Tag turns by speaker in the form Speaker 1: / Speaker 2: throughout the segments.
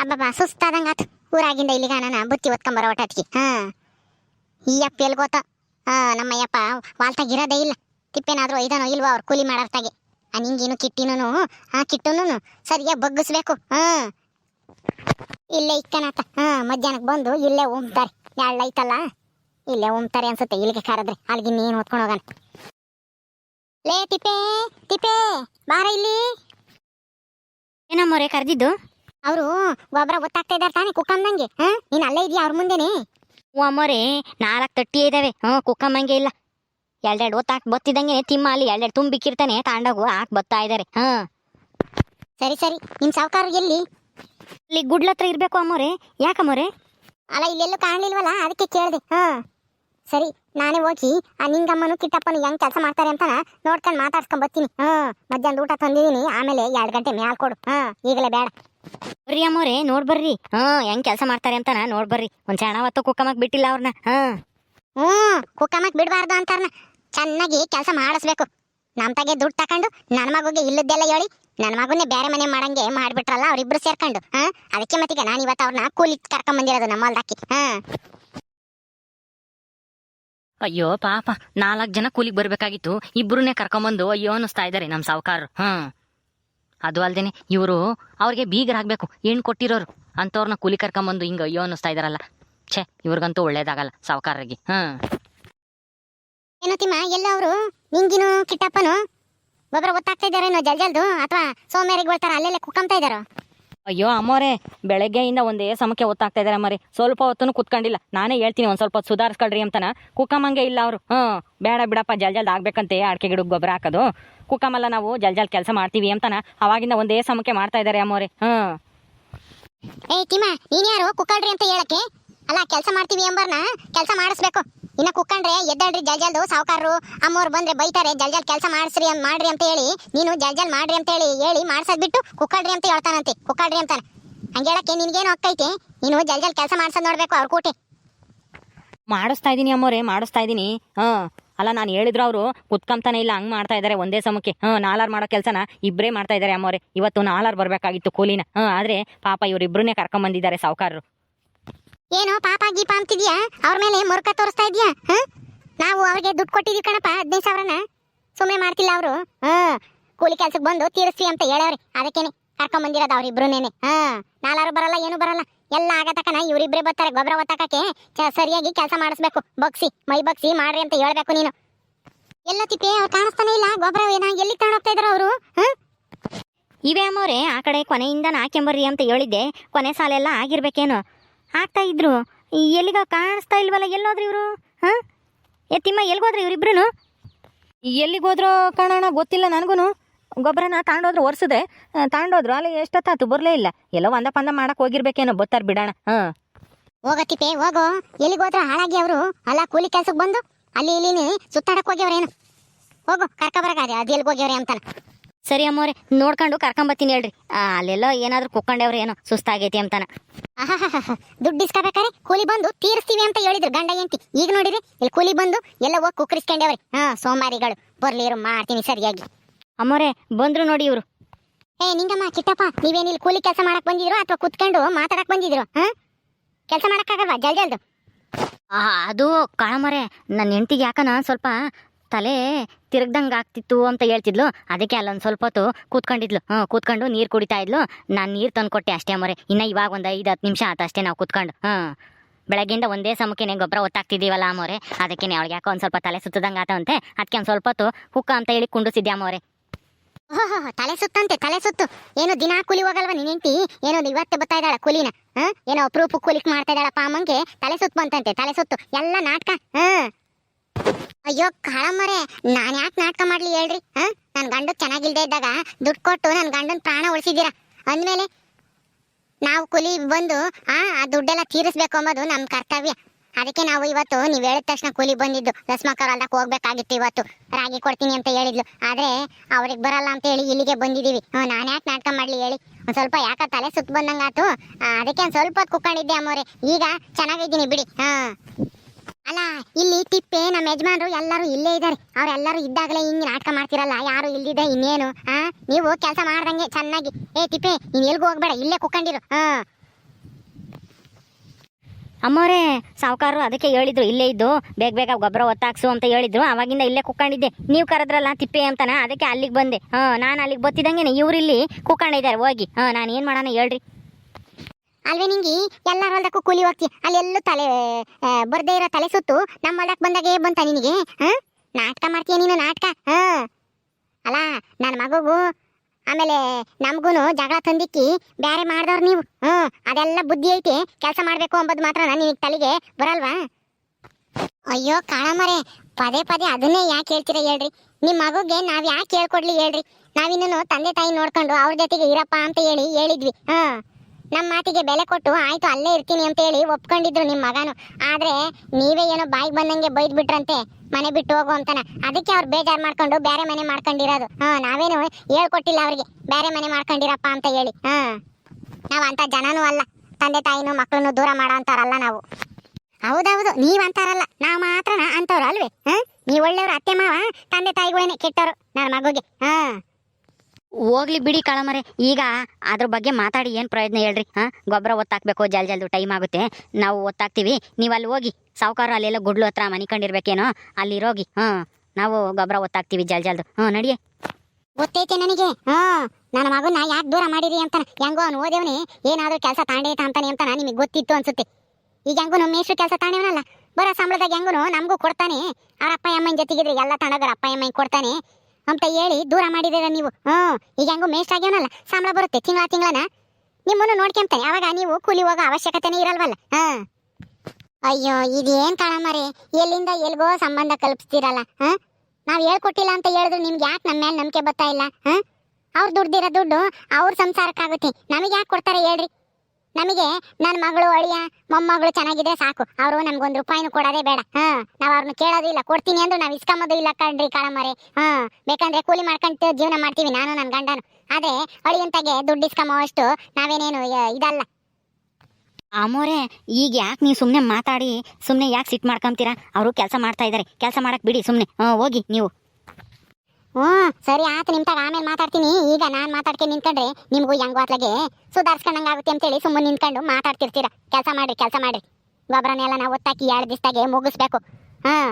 Speaker 1: ಅಬ್ಬಬ್ಬ, ಸುಸ್ತಾದಂಗ ಆತು. ಊರಾಗಿಂದ ಇಲ್ಲಿಗ ನಾನು ಬುತ್ತಿ ಹೊತ್ಕೊಂಬರೋ ಒಟ್ಟತ್ಗೆ ಹಾ. ಈ ಅಪ್ಪ ಎಲ್ಲಿ ಗೊತ್ತ? ಹಾ, ನಮ್ಮಯ್ಯಪ್ಪ ವಾಲ್ತಾಗ ಇರೋದೇ ಇಲ್ಲ. ತಿಪ್ಪೇನಾದ್ರೂ ಐದನೋ ಇಲ್ವಾ ಅವ್ರು ಕೂಲಿ ಮಾಡೋರ್ತಾಗೆ ನಿಂಗೇನು ಕಿಟ್ಟಿನೂ ಆ ಕಿಟ್ಟುನು ಸರಿಯಾಗಿ ಬಗ್ಗಿಸ್ಬೇಕು. ಹಾ. ಇಲ್ಲೇ ಇಕ್ಕನಾತ ಹಾ ಮಧ್ಯಾಹ್ನಕ್ಕೆ ಬಂದು ಇಲ್ಲೇ ಉಮ್ತಾರೆ. ಯಾಳ್ ಐತಲ್ಲ? ಇಲ್ಲೇ ಉಮ್ತಾರೆ ಅನ್ಸುತ್ತೆ ಇಲ್ಲಿಗೆ ಕರೆದ್ರೆ. ಅಲ್ಲಿಗೆ ನೀನು ಹೊತ್ಕೊಂಡು ಹೋಗೋಣ ಲೇ, ತಿಪ್ಪೇ ತಿಪ್ಪೇ, ಬಾರ ಇಲ್ಲಿ.
Speaker 2: ಏನಮ್ಮವ್ರೆ ಕರೆದಿದ್ದು?
Speaker 1: ಅವರು ಒಬ್ಬರ ಗೊತ್ತಾಗ್ತಾ ಇದ್ದಾರೆ ತಾನೇ ಕುಕ್ಕಂದಂಗೆ ಹಾ? ನೀನ್ ಅಲ್ಲೇ ಇದೆಯಾ ಅವ್ರ ಮುಂದೆನೆ?
Speaker 2: ಅಮ್ಮೋರೆ ನಾಲ್ಕು ತಟ್ಟಿ ಇದಾವೆ. ಹ್ಞೂ ಕುಕ್ಕಮ್ಮಂಗೆ ಇಲ್ಲ. ಎರಡೆರಡು ಹೊತ್ತು ಹಾಕಿ ಬತ್ತಿದಂಗೆ ತಿಮ್ಮ ಅಲ್ಲಿ ಎರಡೆರಡು ತುಂಬಿಕ್ಕಿರ್ತಾನೆ ತಾಂಡಾಗು ಹಾಕಿ ಬತ್ತಾ ಇದ್ದಾರೆ ಹಾಂ
Speaker 1: ಸರಿ ಸರಿ. ನಿಮ್ಮ ಸಾವುಕಾರ ಎಲ್ಲಿ?
Speaker 2: ಇಲ್ಲಿ ಗುಡ್ಲ ಹತ್ರ ಇರಬೇಕು ಅಮ್ಮೋರೆ. ಯಾಕಮ್ಮೋರೆ
Speaker 1: ಅಲ್ಲ ಇಲ್ಲೆಲ್ಲೂ ಕಾಣಲಿಲ್ವಲ್ಲ? ಅದಕ್ಕೆ ಕೇಳಿದೆ. ಹಾಂ ಸರಿ ನಾನೇ ಹೋಗಿ ಆ ನಿಂಗಮ್ಮನು ಕಿಟ್ಟಪ್ಪನು ಹೆಂಗ್ ಕೆಲಸ ಮಾಡ್ತಾರೆ ಅಂತ ನೋಡ್ಕೊಂಡು ಮಾತಾಡ್ಸ್ಕೊಂಡ್ ಬರ್ತೀನಿ ಹಾಂ ಮಧ್ಯಾಹ್ನ ಊಟ ತಂದಿದ್ದೀನಿ. ಆಮೇಲೆ ಎರಡು ಗಂಟೆ ಮ್ಯಾಲ್ ಕೊಡು. ಹಾಂ ಈಗಲೇ ಬೇಡ.
Speaker 2: ಬರ್ರಿ ಅಮ್ಮವ್ರೆ ನೋಡ್ ಬರ್ರಿ. ಹಾಂ ಹೆಂಗ್ ಕೆಲಸ ಮಾಡ್ತಾರೆ ಅಂತಾನ ನೋಡ್ ಬರ್ರಿ. ಒಂದ್ ಕ್ಷಣ ಹೊತ್ತು ಕುಕ್ಕಮ್ಮಕ್ ಬಿಟ್ಟಿಲ್ಲ ಅವ್ರನ್ನ ಹಾ
Speaker 1: ಹ್ಮ್ ಕುಕ್ಕಮ್ಮಕ್ ಬಿಡ್ಬಾರ್ದು ಅಂತಾರನ. ಚೆನ್ನಾಗಿ ಕೆಲಸ ಮಾಡಿಸ್ಬೇಕು. ನಮ್ ತಗೆ ದುಡ್ಡು ತಕೊಂಡು ನನ್ನ ಮಗುಗೆ ಇಲ್ಲದೆಲ್ಲ ಹೇಳಿ ನನ್ನ ಮಗುನೇ ಬೇರೆ ಮನೆ ಮಾಡಂಗೆ ಮಾಡ್ಬಿಟ್ರಲ್ಲ ಅವ್ರಿಬ್ರು ಸೇರ್ಕೊಂಡು. ಹಾ ಅದಕ್ಕೆ ಮತ್ತೀಗ ನಾನು ಇವತ್ತು ಅವ್ರನ್ನ ಕೂಲಿ ಕರ್ಕೊಂಡ್ ಬಂದಿರೋದು ನಮ್ಮ ಹೊಲ್ದಾಕಿ. ಹಾ
Speaker 2: ಅಯ್ಯೋ ಪಾಪ. ನಾಲ್ಕು ಜನ ಕೂಲಿಗೆ ಬರ್ಬೇಕಾಗಿತ್ತು. ಇಬ್ಬರುನೇ ಕರ್ಕೊಂಬಂದು ಅಯ್ಯೋ ಅನಿಸ್ತಾ ಇದ್ದಾರೆ ನಮ್ಮ ಸಾವುಕಾರರು ಹ್ಮ್ ಅದು ಅಲ್ದೇನೆ, ಇವರು ಅವ್ರಿಗೆ ಬೀಗರಾಗಬೇಕು ಹೆಣ್ಣು ಕೊಟ್ಟಿರೋರು. ಅಂಥವ್ರನ್ನ ಕೂಲಿ ಕರ್ಕೊಂಬಂದು ಹಿಂಗೆ ಅಯ್ಯೋ ಅನ್ನಿಸ್ತಾ ಇದಾರಲ್ಲ. ಛೇ, ಇವ್ರಿಗಂತೂ ಒಳ್ಳೇದಾಗಲ್ಲ, ಸಾವುಕಾರರಿಗೆ ಹ್ಮ್
Speaker 1: ಏನೋ ತಿಮ್ಮ, ಎಲ್ಲ ಅವರು, ನಿಂಗಿನು, ಕಿಟ್ಟಪ್ಪನು ಗೊಬ್ಬರ ಗೊತ್ತಾಗ್ತಾ ಇದಾರೇನೋ ಜಲ್ ಜಲ್ದು ಅಥವಾ ಸೋಮೇರಿಗೆ ಬರ್ತಾರ ಅಲ್ಲೆಲ್ಲ ಕುಕ್ಕಂತ ಇದಾರೋ
Speaker 2: ಅಯ್ಯೋ ಅಮ್ಮೋರೆ, ಬೆಳಗ್ಗೆಯಿಂದ ಒಂದೇ ಸಮಕ್ಕೆ ಒತ್ತಾಗ್ತಾ ಇದಾರೆ ಅಮ್ಮರಿ ಸ್ವಲ್ಪ ಹೊತ್ತು ಕುತ್ಕೊಂಡಿಲ್ಲ. ನಾನೇ ಹೇಳ್ತೀನಿ ಒಂದು ಸ್ವಲ್ಪ ಸುಧಾರಿಸ್ಕೊಳ್ರಿ ಅಂತನ. ಕುಕ್ಕಮ್ಮಂಗೆ ಇಲ್ಲ ಅವರು. ಹ್ಞೂ, ಬೇಡ ಬಿಡಪ್ಪ ಜಲ್ ಆಗ್ಬೇಕಂತೆ ಅಡಿಕೆ ಗಿಡಕ್ಕೆ ಗೊಬ್ಬರ ಹಾಕೋದು. ಕುಕ್ಕಮಲ್ಲ ನಾವು ಜಲ್ ಕೆಲಸ ಮಾಡ್ತೀವಿ ಅಂತನ. ಅವಾಗಿಂದ ಒಂದೇ ಸಮಕ್ಕೆ ಮಾಡ್ತಾ ಇದಾರೆ ಅಮ್ಮೋರೆ. ಹ್ಞೂ.
Speaker 1: ಏ ತಿಮ್ಮ ನೀನ್ ಯಾರು ಕುಕ್ಕಳ್ರಿ ಅಂತ ಹೇಳಕ್ಕೆ? ಅಲ್ಲ, ಕೆಲಸ ಮಾಡ್ತೀವಿ ಎಂಬರ್ನ ಕೆಲಸ ಮಾಡಿಸ್ಬೇಕು. ಇನ್ನ ಕುಕ್ಕಂಡ್ರೆ ಎದ್ದಳ್ರಿ ಜಲ್ ಜಲ್ದು, ಸಾವುಕಾರರು, ಅಮ್ಮವ್ರು ಬಂದ್ರೆ ಬೈತಾರೆ, ಜಲ್ ಜಲ್ ಕೆಲಸ ಮಾಡಿಸ್ರಿ ಅಂತ ಮಾಡ್ರಿ ಅಂತ ಹೇಳಿ, ನೀನು ಜಲ್ ಜಲ್ ಮಾಡ್ರಿ ಅಂತ ಹೇಳಿ ಹೇಳಿ ಮಾಡ್ಸದ್ ಬಿಟ್ಟು ಕುಕ್ಕಡ್ರಿ ಅಂತ ಹೇಳ್ತಾನಂತೆ ಕುಕ್ಕಡ್ರಿ ಅಂತಾನೆ. ಹಂಗೆ ಹೇಳಕ್ಕೆ ನಿನ್ಗೇನು ಹಕ್ಕೈತಿ ನೀನು ಜಲ್ ಜಲ್ ಕೆಲಸ ಮಾಡ್ಸದ್ ನೋಡ್ಬೇಕು ಅವ್ರ ಕೂಟಿ.
Speaker 2: ಮಾಡಿಸ್ತಾ ಇದೀನಿ ಅಮ್ಮೋರೆ ಮಾಡಿಸ್ತಾ ಇದೀನಿ. ಹಾಂ, ಅಲ್ಲ ನಾನು ಹೇಳಿದ್ರು ಅವರು, ಕುತ್ಕೊಂತಾನೆ ಇಲ್ಲ, ಹಂಗ್ ಮಾಡ್ತಾ ಇದಾರೆ ಒಂದೇ ಸಮಕ್ಕೆ. ಹಾಂ ನಾಲಾರ್ ಮಾಡೋ ಕೆಲಸನ ಇಬ್ಬರೇ ಮಾಡ್ತಾ ಇದಾರೆ ಅಮ್ಮೋರೆ ಇವತ್ತು ನಾಲಾರ್ ಬರಬೇಕಾಗಿತ್ತು ಕೂಲಿನ. ಹಾಂ, ಆದ್ರೆ ಪಾಪ ಇವರಿಬ್ಬರನ್ನೇ ಕರ್ಕೊಂಬಂದಿದ್ದಾರೆ ಸಾವುಕಾರರು.
Speaker 1: ಏನೋ ಪಾಪ ಗೀಪ ಅಂತಿದ್ಯಾ? ಅವ್ರ ಮೇಲೆ ಮುರುಕ ತೋರಿಸ್ತಾ ಇದೆಯಾ? ಹ? ನಾವು ಅವ್ರಿಗೆ ದುಡ್ಡು ಕೊಟ್ಟಿದೀವಿ ಕಣಪ್ಪ, ಹದಿನೈದು ಸಾವಿರನ. ಸುಮ್ಮನೆ ಮಾಡ್ತಿಲ್ಲ ಅವರು. ಹಾ. ಕೂಲಿ ಕೆಲ್ಸಕ್ಕೆ ಬಂದು ತೀರಿಸ್ತೀವಿ ಅಂತ ಹೇಳವ್ರಿ. ಅದಕ್ಕೇನೆ ಕರ್ಕೊಂಡ್ ಬಂದಿರೋದು ಅವ್ರಿಬ್ರುನೇನೆ ಹಾ. ನಾಲಾರು ಬರಲ್ಲ, ಏನು ಬರಲ್ಲ. ಎಲ್ಲ ಆಗತಕನ ಇವ್ರಿಬ್ರೇ ಬರ್ತಾರೆ, ಗೊಬ್ಬರ ಒತ್ತಕಕ್ಕೆ ಸರಿಯಾಗಿ ಕೆಲಸ ಮಾಡಿಸ್ಬೇಕು. ಬಗ್ಸಿ, ಮೈ ಬಗ್ಸಿ ಮಾಡ್ರಿ ಅಂತ ಹೇಳ್ಬೇಕು ನೀನು. ಎಲ್ಲ ತಿಪ್ಪೆ ಅವ್ರು ಕಾಣಿಸ್ತಾನೆ ಇಲ್ಲ. ಗೊಬ್ಬರ ಎಲ್ಲಿ ತಗೊಂಡೋಗ್ತಾ ಇದ್ರು ಅವರು?
Speaker 2: ಇವೇ ಅಮ್ಮವ್ರೆ, ಆ ಕಡೆ ಕೊನೆಯಿಂದ ನಾಕೆಂಬರ್ರಿ ಅಂತ ಹೇಳಿದ್ದೆ. ಕೊನೆ ಸಾಲೆಲ್ಲ ಆಗಿರ್ಬೇಕೇನು. ಆಗ್ತಾ ಇದ್ರು. ಎಲ್ಲಿಗ ಕಾಣಿಸ್ತಾ ಇಲ್ವಲ್ಲ ಎಲ್ಲೋದ್ರಿ ಇವರು? ಹಾ? ಎತ್ತಿಮ್ಮ ಇವ್ರು ಇಬ್ಬರೂನು ಎಲ್ಲಿಗೋದ್ರೋ ಕಾಣೋಣ ಗೊತ್ತಿಲ್ಲ ನನಗೂ ಗೊಬ್ಬರನ ತಾಂಡೋದ್ರು ಒರೆಸಿದೆ. ತಾಂಡೋದ್ರು. ಅಲ್ಲಿ ಎಷ್ಟೊತ್ತಾತು ಬರಲೇ ಇಲ್ಲ. ಎಲ್ಲೋ ಒಂದ ಪಂದ ಮಾಡಕ್ ಹೋಗಿರ್ಬೇಕೇನೋ, ಗೊತ್ತಾರ ಬಿಡೋಣ. ಹಾಂ.
Speaker 1: ಹೋಗ ತಿಪ್ಪೆ, ಹೋಗೋ. ಎಲ್ಲಿಗೋದ್ರ ಹಾಳಾಗಿ ಅವರು. ಅಲ್ಲ, ಕೂಲಿ ಕೆಲ್ಸಕ್ಕೆ ಬಂದು? ಅಲ್ಲಿ, ಇಲ್ಲಿ ಸುತ್ತಾಡಕ್ಕೆ ಹೋಗ್ಯವ್ರೇನು? ಹೋಗು, ಕರ್ಕ ಬರಗಾದೆ ಅದು ಎಲ್ಲಿಗೆ ಹೋಗ್ಯವ್ರೆ ಅಂತಾನ.
Speaker 2: ಸರಿ ಅಮ್ಮೋರೆ ನೋಡ್ಕೊಂಡು ಕರ್ಕೊಂಬತ್ತೀನಿ ಹೇಳ್ರಿ. ಅಲ್ಲೆಲ್ಲೋ ಏನಾದ್ರು ಕುಕ್ಕೊಂಡವ್ರು ಏನೋ ಸುಸ್ತಾಗೈತಿ ಅಂತಾನ.
Speaker 1: ದುಡ್ಡು ಇಸ್ಕೋಬೇಕಾರೆ ಕೂಲಿ ಬಂದು ತೀರಿಸ್ತೀವಿ ಅಂತ ಹೇಳಿದ್ರು ಗಂಡ ಎಂತಿ ಈಗ ನೋಡಿರಿ ಇಲ್ಲಿ ಕೂಲಿ ಬಂದು ಎಲ್ಲ ಹೋಗಿ ಕುಕ್ಕರಿಸ್ಕೊಂಡವ್ರಿ. ಹಾ ಸೋಮಾರಿಗಳು. ಬರ್ಲಿರು ಮಾಡ್ತೀನಿ ಸರಿಯಾಗಿ.
Speaker 2: ಅಮ್ಮೋರೆ ಬಂದ್ರು ನೋಡಿ ಇವರು.
Speaker 1: ಏ ನಿಂಗಮ್ಮ ಕಿಟ್ಟಪ್ಪ ನೀವೇನು ಇಲ್ಲಿ ಕೂಲಿ ಕೆಲಸ ಮಾಡಕ್ ಬಂದಿದ್ರು ಅಥವಾ ಕುತ್ಕೊಂಡು ಮಾತಾಡಕ್ ಬಂದಿದ್ರು? ಹಾ? ಕೆಲಸ ಮಾಡಕ್ಕಾಗಲ್ವಾ? ಜಲ್ ಜಲ್ದು.
Speaker 2: ಅದು ಕಾಳಮರೆ ನನ್ನ ಹೆಂಡತಿಗೆ ಯಾಕನ ಸ್ವಲ್ಪ ತಲೆ ತಿರುಗ್ದಂಗೆ ಆಗ್ತಿತ್ತು ಅಂತ ಹೇಳ್ತಿದ್ಲು. ಅದಕ್ಕೆ ಅಲ್ಲೊಂದು ಸ್ವಲ್ಪ ಹೊತ್ತು ಕೂತ್ಕೊಂಡಿದ್ಲು. ಹ್ಞೂ ಕೂತ್ಕೊಂಡು ನೀರು ಕುಡಿತಾ ಇದ್ಲು. ನಾನು ನೀರು ತಂದ್ಕೊಟ್ಟೆ ಅಷ್ಟೇ ಮರೆ. ಇನ್ನು ಇವಾಗ ಒಂದು ಐದು ಹತ್ತು ನಿಮಿಷ ಆತ ಅಷ್ಟೇ ನಾವು ಕೂತ್ಕೊಂಡು. ಹ್ಞೂ ಬೆಳಗ್ಗೆಯಿಂದ ಒಂದೇ ಸಮಕ್ಕೆ ಗೊಬ್ಬರ ಒತ್ತಾಗ್ತಿದ್ದೀವಲ್ಲ ಅಮ್ಮವ್ರೆ ಅದಕ್ಕೆ ಅವಳಿಗೆ ಯಾಕೋ ಒಂದು ಸ್ವಲ್ಪ ತಲೆ ಸುತ್ತದಂಗೆ ಆತಂತೆ ಅದಕ್ಕೆ ಒಂದು ಸ್ವಲ್ಪ ಹೊತ್ತು ಹುಕ್ಕ ಅಂತ ಹೇಳಿ ಕುಂಡಿಸಿದ್ದೆ ಅಮ್ಮವ್ರೆ
Speaker 1: ಓಹೋ ತಲೆ ಸುತ್ತಂತೆ, ತಲೆ ಸುತ್ತು. ಏನು ದಿನಾ ಕೂಲಿ ಹೋಗಲ್ವಾ ನಿನ್ ಹೆಂಡ್ತಿ? ಏನೋ ಇವತ್ತು ಬರ್ತಾ ಇದ್ದಾಳ ಕೂಲಿನ. ಹಾ ಏನೋ ಅಪ್ರೂಪ ಕೂಲಿಕ್ ಮಾಡ್ತಾ ಇದ್ದಾಳಪ್ಪ ಅಮ್ಮಂಗೆ. ತಲೆ ಸುತ್ತು ಬಂತಂತೆ, ತಲೆ ಸುತ್ತು. ಎಲ್ಲ ನಾಟಕ. ಹಾ ಅಯ್ಯೋ ಕಾಳಮ್ಮರೇ ನಾನು ಯಾಕೆ ನಾಟಕ ಮಾಡ್ಲಿ ಹೇಳ್ರಿ? ಹಾ? ನನ್ನ ಗಂಡು ಚೆನ್ನಾಗಿಲ್ದೇ ಇದ್ದಾಗ ದುಡ್ಡು ಕೊಟ್ಟು ನನ್ನ ಗಂಡನ ಪ್ರಾಣ ಉಳಿಸಿದ್ದೀರಾ? ಅಂದ್ಮೇಲೆ ನಾವು ಕೂಲಿ ಬಂದು, ಆ ಆ ದುಡ್ಡೆಲ್ಲ ತೀರಿಸ್ಬೇಕು ಅಂಬೋದು ನಮ್ಮ ಕರ್ತವ್ಯ. ಅದಕ್ಕೆ ನಾವು ಇವತ್ತು ನೀವು ಹೇಳಿದ ತಕ್ಷಣ ಕೂಲಿ ಬಂದಿದ್ದು ರಸ್ಮಕರ್ ಹೊಲ್ದಕ್ಕೆ ಹೋಗ್ಬೇಕಾಗಿತ್ತು ಇವತ್ತು. ರಾಗಿ ಕೊಡ್ತೀನಿ ಅಂತ ಹೇಳಿದ್ಲು. ಆದ್ರೆ ಅವ್ರಿಗೆ ಬರಲ್ಲ ಅಂತ ಹೇಳಿ ಇಲ್ಲಿಗೆ ಬಂದಿದ್ದೀವಿ ಹ್ಞೂ ನಾನು ಯಾಕೆ ನಾಟಕ ಮಾಡ್ಲಿ ಹೇಳಿ? ಒಂದು ಸ್ವಲ್ಪ ಯಾಕೆ ತಲೆ ಸುತ್ತ ಬಂದಂಗಾತು. ಅದಕ್ಕೆ ಒಂದು ಸ್ವಲ್ಪ ಹೊತ್ತು ಕುಕ್ಕೊಂಡಿದ್ದೆ ಅಮ್ಮೋರೆ ಈಗ ಚೆನ್ನಾಗಿದ್ದೀನಿ ಬಿಡಿ. ಹಾ. ಅಲ್ಲ, ಇಲ್ಲಿ ತಿಪ್ಪೆ, ನಮ್ಮ ಯಜಮಾನರು ಎಲ್ಲರೂ ಇಲ್ಲೇ ಇದ್ದಾರೆ. ಅವರೆಲ್ಲರೂ ಇದ್ದಾಗಲೇ ಹಿಂಗೆ ನಾಟಕ ಮಾಡ್ತಿರಲ್ಲ, ಯಾರು ಇಲ್ಲಿದೆ ಇನ್ನೇನು? ಹಾ ನೀವು ಕೆಲಸ ಮಾಡ್ದಂಗೆ ಚೆನ್ನಾಗಿ. ಏ, ತಿಪ್ಪೆ, ನೀನು ಎಲ್ಗೂ ಹೋಗ್ಬೇಡ, ಇಲ್ಲೇ ಕುಕ್ಕಂಡಿರು ಹಾ
Speaker 2: ಅಮ್ಮವ್ರೆ ಸಾವುಕಾರರು ಅದಕ್ಕೆ ಹೇಳಿದ್ರು, ಇಲ್ಲೇ ಇದ್ದು, ಬೇಗ ಬೇಗ ಗೊಬ್ಬರ ಒತ್ತಾಕ್ಸು ಅಂತ ಹೇಳಿದ್ರು, ಅವಾಗಿಂದ ಇಲ್ಲೇ ಕುಕ್ಕೊಂಡಿದ್ದೆ ನೀವು ಕರೆದ್ರಲ್ಲ ತಿಪ್ಪೆ ಅಂತಾನ, ಅದಕ್ಕೆ ಅಲ್ಲಿಗೆ ಬಂದೆ. ಹಾಂ ನಾನು ಅಲ್ಲಿಗೆ ಬತ್ತಿದಂಗೆ ಇವ್ರು ಇಲ್ಲಿ ಕುಕ್ಕೊಂಡಿದ್ದಾರೆ ಹೋಗಿ. ಹಾಂ ನಾನು ಏನು ಮಾಡೋಣ ಹೇಳ್ರಿ.
Speaker 1: ಅಲ್ವೇ ನಿಂಗೆ, ಎಲ್ಲರ ಹೊಲ್ದಕ್ಕೂ ಕೂಲಿ ಹೋಗ್ತಿ. ಅಲ್ಲೆಲ್ಲೂ ತಲೆ ಬರ್ದೇ ಇರೋ ತಲೆ ಸುತ್ತು ನಮ್ಮ ಹೊಲ್ದಕ್ಕೆ ಬಂದಾಗೆ ಬಂತ ನಿನಗೆ, ಹಾಂ? ನಾಟಕ ಮಾಡ್ತೀಯ ನೀನು, ನಾಟಕ? ಹಾಂ? ಅಲ್ಲ ನನ್ನ ಮಗುಗೂ, ಆಮೇಲೆ ನಮಗೂ ಜಗಳ ತಂದಿಕ್ಕಿ ಬೇರೆ ಮಾಡಿದವ್ರು ನೀವು ಹ್ಞೂ ಅದೆಲ್ಲ ಬುದ್ಧಿ ಐತಿ, ಕೆಲಸ ಮಾಡಬೇಕು ಅಂಬೋದು ಮಾತ್ರ ನಿನಗೆ ತಲೆಗೆ ಬರಲ್ವಾ? ಅಯ್ಯೋ ಕಾಳಮರೆ ಪದೇ ಪದೇ ಅದನ್ನೇ ಯಾಕೆ ಹೇಳ್ತೀರಾ ಹೇಳ್ರಿ? ನಿಮ್ಮ ಮಗುಗೆ ನಾವು ಯಾಕೆ ಹೇಳ್ಕೊಡ್ಲಿ ಹೇಳ್ರಿ? ನಾವಿನ್ನೂ ತಂದೆ ತಾಯಿ ನೋಡ್ಕೊಂಡು ಅವ್ರ ಜೊತೆಗೆ ಇರಪ್ಪ ಅಂತ ಹೇಳಿ ಹೇಳಿದ್ವಿ, ಹಾ? ನಮ್ಮ ಮಾತಿಗೆ ಬೆಲೆ ಕೊಟ್ಟು ಆಯ್ತು, ಅಲ್ಲೇ ಇರ್ತೀನಿ ಅಂತ ಹೇಳಿ ಒಪ್ಕೊಂಡಿದ್ರು ನಿಮ್ಮ ಮಗನು. ಆದ್ರೆ ನೀವೇ ಏನೋ ಬಾಯಿಗೆ ಬಂದಂಗೆ ಬೈದ್ ಬಿಟ್ರಂತೆ, ಮನೆ ಬಿಟ್ಟು ಹೋಗು ಅಂತಾನ. ಅದಕ್ಕೆ ಅವ್ರು ಬೇಜಾರ್ ಮಾಡ್ಕೊಂಡು ಬೇರೆ ಮನೆ ಮಾಡ್ಕೊಂಡಿರೋದು. ಹಾ, ನಾವೇನು ಹೇಳ್ಕೊಟ್ಟಿಲ್ಲ ಅವ್ರಿಗೆ. ಬೇರೆ ಮನೆ ಮಾಡ್ಕೊಂಡಿರಪ್ಪ ಅಂತ ಹೇಳಿ. ಹಾ. ನಾವ್ ಅಂತ ಜನನೂ ಅಲ್ಲ. ತಂದೆ ತಾಯಿನು ಮಕ್ಕಳನ್ನು ದೂರ ಮಾಡೋ ಅಂತಾರಲ್ಲ ನಾವು. ಹೌದೌದು, ನೀವ್ ಅಂತಾರಲ್ಲ. ನಾವ್ ಮಾತ್ರನ ಅಂತವ್ರು ಅಲ್ವೇ? ಹಾ? ನೀವ್ ಒಳ್ಳೆಯವ್ರು, ಅತ್ತೆ ಮಾವ, ತಂದೆ ತಾಯಿಗಳೇನೆ ಕೆಟ್ಟವ್ರು ನನ್ನ ಮಗುಗೆ. ಹಾ.
Speaker 2: ಹೋಗ್ಲಿ ಬಿಡಿ ಕಳಮರೆ ಈಗ ಅದ್ರ ಬಗ್ಗೆ ಮಾತಾಡಿ ಏನು ಪ್ರಯೋಜನ ಹೇಳ್ರಿ? ಹಾಂ, ಗೊಬ್ಬರ ಒತ್ತಾಕ್ಬೇಕು, ಜಲ್ ಜಲ್ದು ಟೈಮ್ ಆಗುತ್ತೆ. ನಾವು ಒತ್ತಾಕ್ತಿವಿ. ನೀವು ಅಲ್ಲಿ ಹೋಗಿ ಸಾವುಕಾರ, ಅಲ್ಲೆಲ್ಲ ಗುಡ್ಲು ಹತ್ರ ಮನಿಕೊಂಡಿರ್ಬೇಕೇನೋ ಅಲ್ಲಿರೋಗಿ, ಹಾಂ, ನಾವು ಗೊಬ್ಬರ ಒತ್ತಾಕ್ತಿವಿ ಜಲ್ ಜಲ್ದು. ಹ್ಞೂ ನಡಿಯೇ.
Speaker 1: ಗೊತ್ತೈತೆ ನನಗೆ. ಹಾ, ನನ್ನ ಮಗನ ಯಾಕೆ ದೂರ ಮಾಡಿರಿ ಅಂತ ಹೆಂಗೋ ಅವ್ನು ಓದೇವನಿ, ಏನಾದ್ರೂ ಕೆಲಸ ತಾಂಡೇತ ಅಂತಾನೆ ಅಂತ ನಿಮಗೆ ಗೊತ್ತಿತ್ತು ಅನ್ಸುತ್ತೆ. ಈಗ ಹೆಂಗು ನಮ್ಮ ಮೇಷ್ಟ್ರು ಕೆಲಸ ತಾಂಡೇವನಲ್ಲ. ಬರೋ ಸಂಬಳದಾಗ ಹೆಂಗು ನಮಗೂ ಕೊಡ್ತಾನೆ. ಅವ್ರ ಅಪ್ಪ, ಅಮ್ಮನ ಜೊತೆಗಿದ್ರೆ ಎಲ್ಲ ತಾಂಡೋದ್ರ ಅಪ್ಪ ಅಮ್ಮನ ಕೊಡ್ತಾನೆ. ಅಂತ ಹೇಳಿ ದೂರ ಮಾಡಿದಿರ ನೀವು? ಹ್ಮ್ ಈಗ ಹೆಂಗೋ ಮೇಸ್ಟ್ ಆಗ್ಯವನಲ್ಲ, ಸಂಬಳ ಬರುತ್ತೆ ತಿಂಗಳ ತಿಂಗಳನ. ನಿಮ್ಮನ್ನು ನೋಡ್ಕೊಂತಾನೆ, ಅವಾಗ ನೀವು ಕೂಲಿ ಹೋಗೋ ಅವಶ್ಯಕತೆನೇ ಇರಲ್ವಲ್ಲ? ಹಾ ಅಯ್ಯೋ, ಇದೇನ್ ಕಾಣಮರಿ ಎಲ್ಲಿಂದ ಎಲ್ಗೋ ಸಂಬಂಧ ಕಲ್ಪಿಸ್ತೀರಲ್ಲ ಹಾ ನಾವು ಹೇಳ್ಕೊಟ್ಟಿಲ್ಲ ಅಂತ ಹೇಳಿದ್ರೆ ನಿಮ್ಗೆ ಯಾಕೆ ನಮ್ಮ ಮೇಲೆ ನಂಬಿಕೆ ಬರ್ತಾ ಇಲ್ಲ ಹಾ ಅವ್ರು ದುಡ್ದಿರೋ ದುಡ್ಡು ಅವ್ರ ಸಂಸಾರಕ್ಕಾಗುತ್ತೆ, ನಮಗೆ ಯಾಕೆ ಕೊಡ್ತಾರೆ ಹೇಳ್ರಿ? ನಮಗೆ ನನ್ನ ಮಗಳು ಅಳಿಯ, ಮೊಮ್ಮಗಳು ಚೆನ್ನಾಗಿದೆ ಸಾಕು. ಅವರು ನಮ್ಗೊಂದು ರೂಪಾಯಿನೂ ಕೊಡೋದೇ ಬೇಡ. ಹಾ, ನಾವು ಅವ್ರನ್ನ ಕೇಳೋದು ಇಲ್ಲ. ಕೊಡ್ತೀನಿ ಅಂದ್ರೆ ನಾವು ಇಸ್ಕೊಂಬೋದು ಇಲ್ಲ ಕಣ್ರಿ ಕಾಳಮ್ಮರೆ ಹಾ, ಬೇಕಂದ್ರೆ ಕೂಲಿ ಮಾಡ್ಕೊಂಡು ಜೀವನ ಮಾಡ್ತೀವಿ ನಾನು ನನ್ನ ಗಂಡನು. ಆದ್ರೆ ಅಳಿಯಂತಾಗೆ ದುಡ್ಡು ಇಸ್ಕೊಂಬೋ ನಾವೇನೇನು ಇದಲ್ಲ.
Speaker 2: ಅಮ್ಮೋರೆ ಈಗ ಯಾಕೆ ನೀವು ಸುಮ್ಮನೆ ಮಾತಾಡಿ ಸುಮ್ಮನೆ ಯಾಕೆ ಸಿಟ್ಟು ಮಾಡ್ಕೊಂತೀರಾ? ಅವರು ಕೆಲಸ ಮಾಡ್ತಾ ಇದ್ದಾರೆ ಕೆಲಸ ಮಾಡಕ್ಕೆ ಬಿಡಿ ಸುಮ್ಮನೆ ಹೋಗಿ ನೀವು.
Speaker 1: ಹ್ಞೂ ಸರಿ ಆತ ನಿಮ್ತಾಗ ಆಮೇಲೆ ಮಾತಾಡ್ತೀನಿ. ಈಗ ನಾನು ಮಾತಾಡ್ಕೊಂಡು ನಿಂತ್ಕೊಂಡ್ರೆ ನಿಮಗೂ ಹೆಂಗ್ವಾತ್ಲಾಗೆ ಸುಧಾರಿಸ್ಕೊಂಡಂಗಾಗುತ್ತೆ ಸುಧಾರಿಸ್ಕೊಂಡಂಗೆ ಆಗುತ್ತೆ ಅಂತೇಳಿ ಸುಮ್ಮನೆ ನಿಂತ್ಕೊಂಡು ಮಾತಾಡ್ತಿರ್ತೀರ. ಕೆಲಸ ಮಾಡ್ರಿ ಕೆಲಸ ಮಾಡ್ರಿ. ಗೊಬ್ಬರನೆಲ್ಲ ನಾವು ಒತ್ತಾಕಿ ಎರಡು ದಿವಸದಾಗೆ ಮುಗಿಸ್ಬೇಕು. ಹಾಂ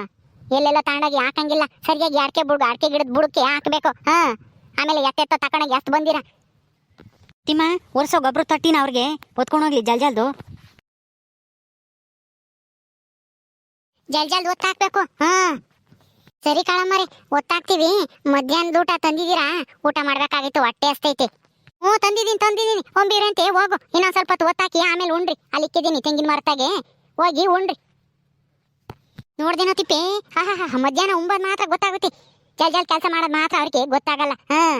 Speaker 1: ಎಲ್ಲೆಲ್ಲ ತಾಂಡಾಗಿ ಹಾಕಂಗಿಲ್ಲ. ಸರಿಯಾಗಿ ಅಡಿಕೆ ಬುಡ್ ಅಡಿಕೆ ಗಿಡದ ಬುಡಕ್ಕೆ ಹಾಕಬೇಕು. ಹಾಂ ಆಮೇಲೆ ಎತ್ತೆತ್ತ ತಕೊಂಡೋಗಿ ಎಷ್ಟು ಬಂದಿರ?
Speaker 2: ತಿಮ್ಮ ವರ್ಷ ಗೊಬ್ಬರ ತಟ್ಟಿನ ಅವ್ರಿಗೆ ಹೊತ್ಕೊಂಡೋಗ್ಲಿ ಜಲ್ ಜಲ್ದು.
Speaker 1: ಜಲ್ ಜಲ್ದು ಒತ್ತಾಕ್ಬೇಕು ಹಾಂ ಸರಿ ಕಳಮ್ಮರಿ ಒತ್ತಾಗ್ತೀವಿ. ಮಧ್ಯಾಹ್ನದ ಊಟ ತಂದಿದ್ದೀರಾ? ಊಟ ಮಾಡ್ಬೇಕಾಗಿತ್ತು, ಹೊಟ್ಟೆ ಅಷ್ಟೈತಿ ಹ್ಞೂ, ತಂದಿದ್ದೀನಿ ತಂದಿದ್ದೀನಿ. ಒಂಬೀರಂತೆ ಹೋಗು. ಇನ್ನೊಂದು ಸ್ವಲ್ಪ ಹೊತ್ತು ಒತ್ತಾಕಿ, ಆಮೇಲೆ ಉಣ್ರಿ. ಅಲ್ಲಿ ಇಕ್ಕಿದ್ದೀನಿ, ತೆಂಗಿನ ಮರತಾಗೆ ಹೋಗಿ ಉಣ್ರಿ. ನೋಡ್ದೇನೋ ತಿಪ್ಪಿ? ಹಾ ಹಾ ಹಾ ಮಧ್ಯಾಹ್ನ ಉಂಬದ್ ಮಾತ್ರ ಗೊತ್ತಾಗುತ್ತೆ. ಜಲ್ ಜಲ್ ಕೆಲಸ ಮಾಡೋದು ಮಾತ್ರ ಅವ್ರಿಗೆ ಗೊತ್ತಾಗಲ್ಲ. ಹಾ.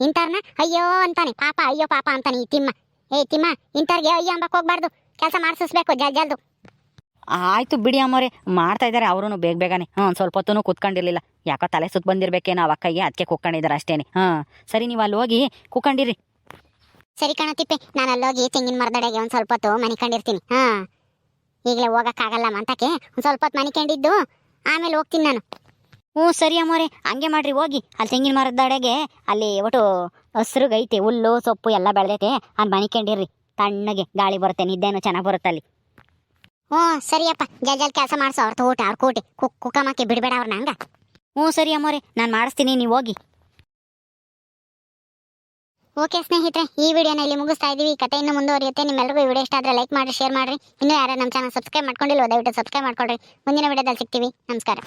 Speaker 1: ಇಂಥವ್ರನ್ನ, ಅಯ್ಯೋ ಅಂತಾನೆ. ಪಾಪ, ಅಯ್ಯೋ ಪಾಪ ಅಂತಾನೆ ಈ ತಿಮ್ಮ. ಏ, ತಿಮ್ಮ, ಇಂಥವ್ರಿಗೆ ಅಯ್ಯೋ ಅಂಬಕ್ಕೆ ಹೋಗ್ಬಾರ್ದು. ಕೆಲಸ ಮಾಡಿಸ್ಬೇಕು ಜಲ್, ಜಲ್ದು.
Speaker 2: ಆಯ್ತು ಬಿಡಿ ಅಮ್ಮವ್ರೆ. ಮಾಡ್ತಾ ಇದ್ದಾರೆ ಅವರು ಬೇಗ ಬೇಗನೆ. ಹ್ಞೂ ಸ್ವಲ್ಪ ಹೊತ್ತು ಕುತ್ಕೊಂಡಿರ್ಲಿಲ್ಲ. ಯಾಕೋ ತಲೆ ಸುತ್ತ ಬಂದಿರ್ಬೇಕೇನೋ ಅವ ಅಕ್ಕಗೆ ಅದಕ್ಕೆ ಕುತ್ಕೊಂಡಿದ್ದಾರೆ ಅಷ್ಟೇನೆ. ಹಾಂ ಸರಿ ನೀವು ಅಲ್ಲಿ ಹೋಗಿ ಕುಕ್ಕೊಂಡಿರಿ
Speaker 1: ಸರಿ ಕಣತಿಪ್ಪೆ ನಾನು ನಾನು ಅಲ್ಲೋಗಿ ತೆಂಗಿನ ಮರದಡೆಗೆ ಒಂದು ಸ್ವಲ್ಪ ಹೊತ್ತು ಮನಿಕೊಂಡಿರ್ತೀನಿ ಹಾ ಈಗಲೇ ಹೋಗಕ್ಕಾಗಲ್ಲ ಮಂತಕ್ಕೆ ಒಂದು ಸ್ವಲ್ಪ ಹೊತ್ತು ಮನಿಕೊಂಡಿದ್ದು ಆಮೇಲೆ ಹೋಗ್ತೀನಿ ನಾನು.
Speaker 2: ಹ್ಞೂ ಸರಿ ಅಮ್ಮೋರೆ ಹಂಗೆ ಮಾಡ್ರಿ ಹೋಗಿ. ಅಲ್ಲಿ ತೆಂಗಿನ ಮರದಡೆಗೆ ಅಲ್ಲಿ ಒಟ್ಟು ಹಸ್ರುಗೈತೆ ಹುಲ್ಲು ಸೊಪ್ಪು ಎಲ್ಲ ಬೆಳೆದೈತೆ. ಅಲ್ಲಿ ಮನಿಕೊಂಡಿರ್ರಿ ತಣ್ಣಗೆ ಗಾಳಿ ಬರುತ್ತೆ ನಿದ್ದೆನೂ ಚೆನ್ನಾಗಿ ಬರುತ್ತೆ ಅಲ್ಲಿ
Speaker 1: ಹ್ಞೂ, ಸರಿಯಪ್ಪ. ಜಲ್ ಜಲ್ ಕೆಲಸ ಮಾಡಿಸೋ, ಅವ್ರ ತೋಟ, ಅವ್ರ ಕೋಟೆ. ಕುಕ್ ಕುಕ್ಕಮಕ್ಕೆ ಬಿಡಬೇಡ ಅವ್ರನ್ನ ಹಂಗ.
Speaker 2: ಹ್ಞೂ, ಸರಿ ಅಮ್ಮೋರೆ, ನಾನು ಮಾಡಿಸ್ತೀನಿ, ನೀವು ಹೋಗಿ.
Speaker 1: ಓಕೆ ಸ್ನೇಹಿತರೆ, ಈ ವಿಡಿಯೋನ ಇಲ್ಲಿ ಮುಗಿಸ್ತಾ ಇದೀವಿ. ಈ ಕತೆ ಇನ್ನು ಮುಂದುವರಿಯುತ್ತೆ. ನಿಮ್ಮೆಲ್ಲರಿಗೂ ವಿಡಿಯೋ ಇಷ್ಟ ಆದರೆ ಲೈಕ್ ಮಾಡಿ ಶೇರ್ ಮಾಡಿರಿ. ಇನ್ನೂ ಯಾರು ನಮ್ಮ ಚಾನಲ್ ಸಬ್ಸ್ಕ್ರೈಬ್ ಮಾಡ್ಕೊಂಡಿಲ್ಲ ದಯವಿಟ್ಟು ಸಬ್ಸ್ಕ್ರೈಬ್ ಮಾಡ್ಕೊಳ್ರಿ. ಮುಂದಿನ ವಿಡಿಯೋದಲ್ಲಿ ಸಿಗ್ತೀವಿ. ನಮಸ್ಕಾರ.